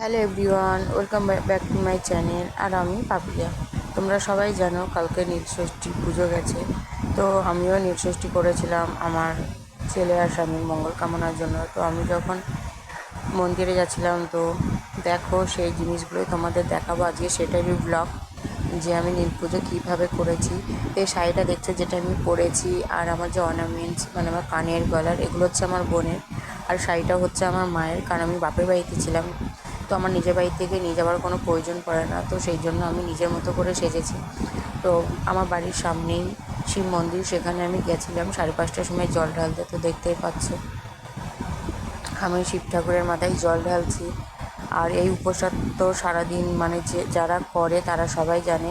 Hello everyone welcome back to my channel আর আমি পাপিয়া। তোমরা সবাই জানো কালকে নীলষষ্ঠী পুজো গেছে। তো আমিও নীলষষ্ঠী করেছিলাম আমার ছেলে আর স্বামীর মঙ্গল কামনার জন্য। তো আমি যখন মন্দিরে যাচ্ছিলাম তো দেখো সেই জিনিসগুলোই তোমাদের দেখাবো আজকে সেটারই ব্লগ যে আমি নীল পুজো কীভাবে করেছি। এই শাড়িটা দেখছ যেটা আমি পরেছি আর আমার যে অর্নামেন্টস মানে আমার কানের গলার, এগুলো হচ্ছে আমার বোনের। আর শাড়িটা হচ্ছে আমার মায়ের, কারণ আমি বাপের বাড়িতে ছিলাম। তো আমার নিজের বাড়ি থেকে নিয়ে যাওয়ার কোনো প্রয়োজন পড়ে না, তো সেই জন্য আমি নিজের মতো করে সেজেছি। তো আমার বাড়ির সামনেই শিব মন্দির, সেখানে আমি গেছিলাম সাড়ে পাঁচটার সময় জল ঢালতে, তো দেখতেই পাচ্ছ। আমি শিব ঠাকুরের মাথায় জল ঢালছি। আর এই উপোসটা তো সারাদিন মানে যে, যারা করে তারা সবাই জানে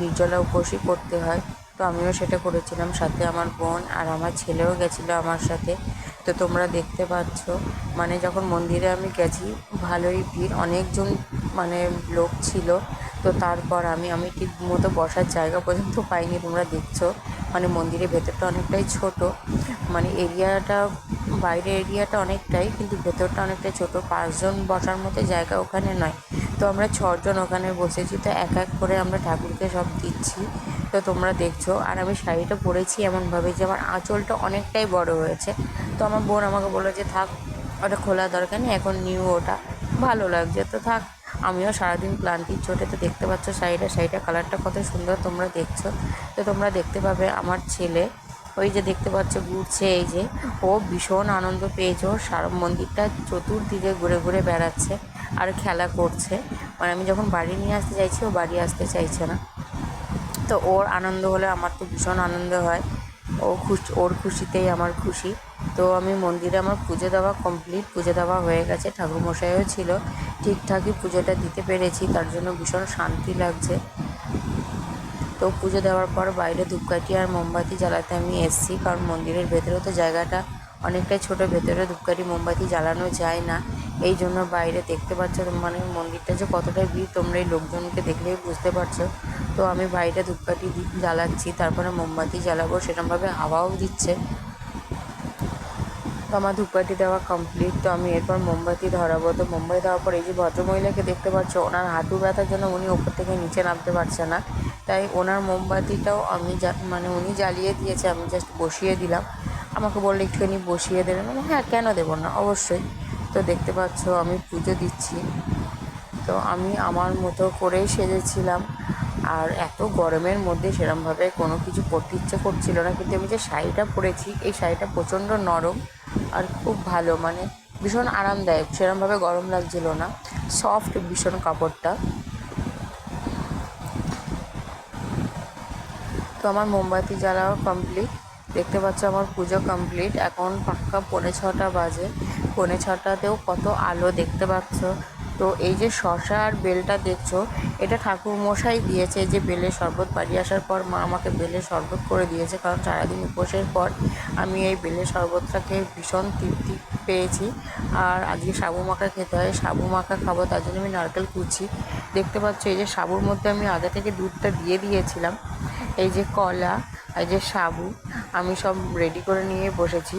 নির্জলা উপোসই করতে হয়। তো আমিও সেটা করেছিলাম। সাথে আমার বোন আর আমার ছেলেও গেছিল আমার সাথে। তো তোমরা দেখতে পাচ্ছ। মানে যখন মন্দিরে আমি গেছি, ভালোই ভিড়। অনেকজন মানে লোক ছিল। তো তারপর আমি আমি ঠিক মতো বসার জায়গা পর্যন্ত পাইনি, তোমরা দেখছ। মানে মন্দিরের ভেতরটা অনেকটাই ছোট। মানে এরিয়াটা, বাইরের এরিয়াটা অনেকটাই, কিন্তু ভেতরটা অনেকটাই ছোট। পাঁচজন বসার মতো জায়গা ওখানে নয়। তো আমরা ছজন ওখানে বসেছি, তো এক এক করে আমরা ঠাকুরকে সব দিচ্ছি। তো তোমরা দেখছ, আর আমি শাড়িটা পরেছি এমনভাবে যে আমার আঁচলটা অনেকটাই বড় হয়েছে। তো আমার বোন আমাকে বলল যে, থাক, ওটা খোলা দরকার নেই, এখন নিউ ওটা। ভালো লাগছে। তো থাক আমিও সারাদিন ক্লান্তির চোটে, তো দেখতে পাচ্ছ শাড়িটা শাড়িটা কালারটা কত সুন্দর তোমরা দেখছ। তো তোমরা দেখতে পাবে আমার ছেলে, ওই যে দেখতে পাচ্ছ ঘুরছে, এই যে, ও ভীষণ আনন্দ পেয়েছে ও সারা, মন্দিরটা চতুর্দিকে ঘুরে ঘুরে বেড়াচ্ছে আর খেলা করছে। মানে আমি যখন বাড়ি নিয়ে আসতে চাইছি, ও বাড়ি আসতে চাইছে না। তো ওর আনন্দ হলে আমার তো ভীষণ আনন্দ হয়। ও খুশ, ওর খুশিতেই আমার খুশি। তো আমি মন্দিরে আমার পুজো দেওয়া কমপ্লিট পুজো দেওয়া হয়ে গেছে। ঠাকুরমশাইও ছিল। ঠিকঠাকই পুজোটা দিতে পেরেছি, তার জন্য ভীষণ শান্তি লাগছে। তো পুজো দেওয়ার পর বাইরে ধূপকাঠি আর মোমবাতি জ্বালাতে আমি এসেছি, কারণ মন্দিরের ভেতরেও তো জায়গাটা অনেকটাই ছোট, ভেতরে ধূপকাঠি, মোমবাতি জ্বালানো যায় না। এই জন্য বাইরে দেখতে পাচ্ছ মানে মন্দিরটা যে কতটা ভিড়, তোমরা এই লোকজনকে দেখলেই বুঝতে পারছ। তো আমি বাইরে ধূপকাঠি জ্বালাচ্ছি, তারপরে মোমবাতি জ্বালাবো সেরকমভাবে হাওয়াও দিচ্ছে। তো আমার ধূপকাঠি দেওয়া কমপ্লিট তো আমি এরপর মোমবাতি ধরাবো। তো মোমবাতি দেওয়ার পর এই যে ভদ্রমহিলাকে দেখতে পাচ্ছ, ওনার হাঁটু ব্যথার জন্য উনি ওপর থেকে নিচে নামতে পারছে না। তাই ওনার মোমবাতিটাও আমি মানে উনি জ্বালিয়ে দিয়েছে, আমি জাস্ট বসিয়ে দিলাম। আমাকে বললে, একটুখানি বসিয়ে দেবেন মানে হ্যাঁ কেন দেবো না? অবশ্যই। তো দেখতে পাচ্ছ, আমি পুজো দিচ্ছি। তো আমি আমার মতো করেই সেজেছিলাম। আর এত গরমের মধ্যে সেরমভাবে কোনো কিছু পরতে ইচ্ছে করছিল না, কিন্তু আমি যে শাড়িটা পরেছি, এই শাড়িটা প্রচণ্ড নরম আর খুব ভালো মানে ভীষণ আরামদায়ক, সেরমভাবে গরম লাগছিল না সফট ভীষণ কাপড়টা। তো আমার মোমবাতি জ্বালাও কমপ্লিট দেখতে পাচ্ছ আমার পুজো কমপ্লিট এখন পাক্কা পৌনে ছটা বাজে, পৌনে ছটাতেও কত আলো দেখতে পাচ্ছ। তো এই যে শশা আর বেলটা দেখছ, এটা ঠাকুর মশাই দিয়েছে যে বেলের শরবত বাড়ি আসার পর মা আমাকে বেলের শরবত করে দিয়েছে, কারণ সারাদিন উপোসের পর আমি এই বেলের শরবতটা খেয়ে ভীষণ তৃপ্তি পেয়েছি। আর আজকে সাবু মাখা খেতে হয়, সাবু মাখা খাব, তার জন্য আমি নারকেল কুচি। দেখতে পাচ্ছ এই যে সাবুর মধ্যে আমি আগে থেকে দুধটা দিয়ে দিয়েছিলাম। এই যে কলা, এই যে সাবু, আমি সব রেডি করে নিয়ে বসেছি।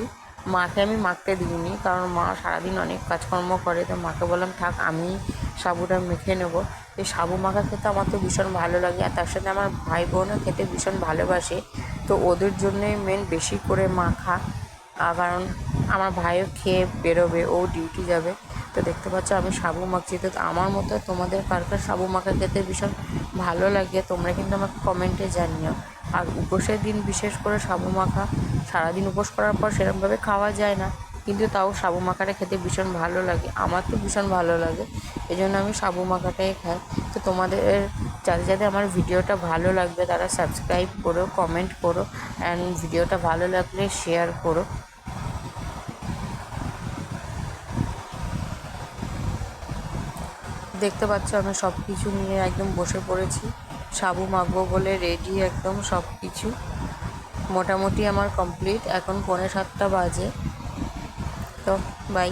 মাকে আমি মাখতে দিইনি, কারণ মা সারাদিন অনেক কাজকর্ম করে, তো মাকে বললাম, থাক, আমি সাবুটা মেখে নেব। এই সাবু মাখা খেতে আমার তো ভীষণ ভালো লাগে, আর তার সাথে আমার ভাই বোনও খেতে ভীষণ ভালোবাসে। তো ওদের জন্যই মেন বেশি করে মাখা কারণ আমার ভাইও খেয়ে বেরোবে, ও ডিউটি যাবে। তো দেখতে পাচ্ছ, আমি সাবু মাখছি। তো আমার মতো তোমাদের কার কার সাবু মাখা খেতে ভীষণ ভালো লাগে, তোমরা কিন্তু আমাকে কমেন্টে জানিও। আর উপোসের দিন বিশেষ করে সাবু মাখা। সারাদিন উপোস করার পর সেরকমভাবে খাওয়া যায় না। কিন্তু তাও সাবু মাখাটা খেতে ভীষণ ভালো লাগে। আমার তো ভীষণ ভালো লাগে। এই জন্য আমি সাবু মাখাটাই খাই। তো তোমাদের, যাদের যাদের আমার ভিডিওটা ভালো লাগবে, তারা সাবস্ক্রাইব করো কমেন্ট করো অ্যান্ড ভিডিওটা ভালো লাগলে শেয়ার করো। দেখতে পাচ্ছ আমি সব কিছু নিয়ে একদম বসে পড়েছি। সাবু মাখবো বলে রেডি একদম সব কিছু মোটামুটি আমার কমপ্লিট এখন পৌনে সাতটা বাজে। তো বাই